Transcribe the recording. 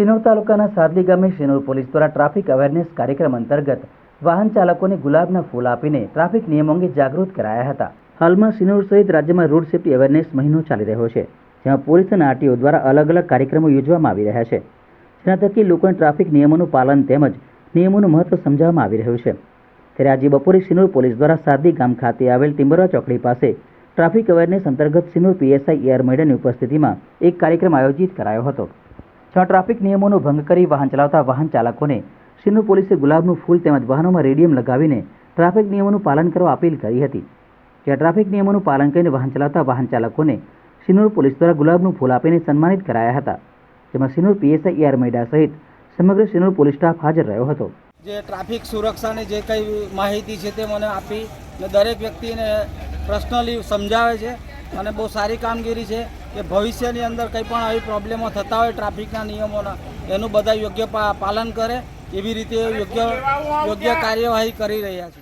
શિનોર તાલુકાના સાદલી ગામે શિનોર પોલીસ દ્વારા ટ્રાફિક અવેરનેસ કાર્યક્રમ અંતર્ગત વાહન ચાલકોને ગુલાબના ફૂલ આપીને ટ્રાફિક નિયમો અંગે જાગૃત કરાયા હતા. હાલમાં શિનોર સહિત રાજ્યમાં રોડ સેફ્ટી અવેરનેસ મહિનો ચાલી રહ્યો છે જેમાં પોલીસ અને આરટીઓ દ્વારા અલગ અલગ કાર્યક્રમો યોજવામાં આવી રહ્યા છે. જેના થકી લોકોને ટ્રાફિક નિયમોનું પાલન તેમજ નિયમોનું મહત્વ સમજાવવામાં આવી રહ્યું છે. ત્યારે આજે બપોરે શિનોર પોલીસ દ્વારા સાદલી ગામ ખાતે આવેલ ટિમ્બરવા ચોકડી પાસે ટ્રાફિક અવેરનેસ અંતર્ગત સિનોર પીએસઆઈ એઆર મેડનની ઉપસ્થિતિમાં એક કાર્યક્રમ આયોજિત કરાયો હતો. જ્યાં ટ્રાફિક નિયમોનો ભંગ કરી વાહન ચલાવતા વાહન ચાલકોને સિનોર પોલીસે ગુલાબનું ફૂલ તેમજ વાહનોમાં રેડિયમ લગાવીને ટ્રાફિક નિયમોનું પાલન કરવા અપીલ કરી હતી. જ્યાં ટ્રાફિક નિયમોનું પાલન કરીને વાહન ચલાવતા વાહન ચાલકોને સિનોર પોલીસ દ્વારા ગુલાબનું ફૂલ આપીને સન્માનિત કરાયા હતા. જેમાં સિનોર પીએસઆઈ એઆર મેડા સહિત સમગ્ર શિનૂર પોલીસ સ્ટાફ હાજર રહ્યો હતો. જે ટ્રાફિક સુરક્ષાની જે કંઈ માહિતી છે તે મને આપી ને દરેક વ્યક્તિને પર્સનલી સમજાવે છે. અને બહુ સારી કામગીરી છે. કે ભવિષ્યની અંદર કંઈ પણ આવી પ્રોબ્લેમો થતા હોય ટ્રાફિકના નિયમોના, એનું બધા યોગ્ય પાલન કરે, એવી રીતે યોગ્ય યોગ્ય કાર્યવાહી કરી રહ્યા છે.